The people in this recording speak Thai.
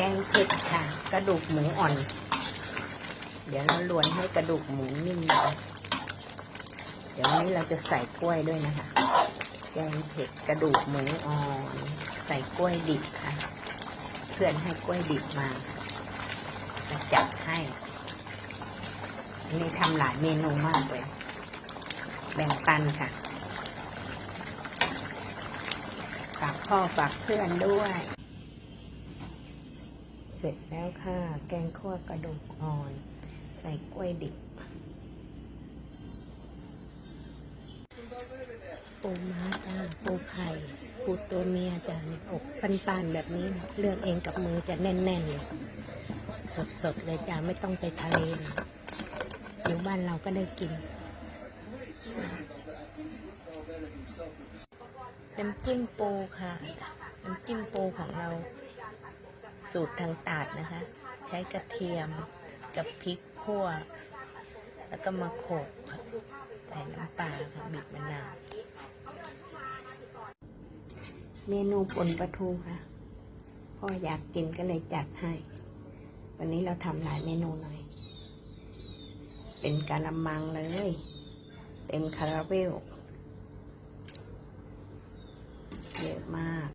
กงเผ็ดค่ะ กระดูกหมูอ่อน เดี๋ยวเราลวนให้กระดูกหมูนิ่มก่อยเดี๋ยวนี้เราจะใส่กล้วยด้วยนะคะ แกงเผ็ดกระดูกหมูอ่อนใส่กล้วยดิบค่ะ เพื่อนให้กล้วยดิบมาจะจัดให้นนี้ทำหลายเมนูมากเลย แบ่งปันค่ะฝากพ่อฝากเพื่อนด้วย เสร็จแล้วค่ะ แกงคั่วกระดูกอ่อน ใส่กล้วยดิบปูม้าจ้าปูไข่ปูตัวเมียจ้าอกปันๆแบบนี้เลือกเองกับมือจะแน่นๆเลยสดๆเลยจ้าไม่ต้องไปทะเลอยู่บ้านเราก็ได้กินน้ำจิ้มปูค่ะน้ำจิ้มปูของเรา สูตรทางตาดนะคะ ใช้กระเทียมกับพริกขั่ว แล้วก็มาโขลกค่ะใส่น้ำปลาค่ะบีบมะนาวเมนูปนปลาทูค่ะพ่ออยากกินก็เลยจัดให้ วันนี้เราทำหลายเมนูหน่อย เป็นกะละมังเลย เต็มคาราเบลเยอะมาก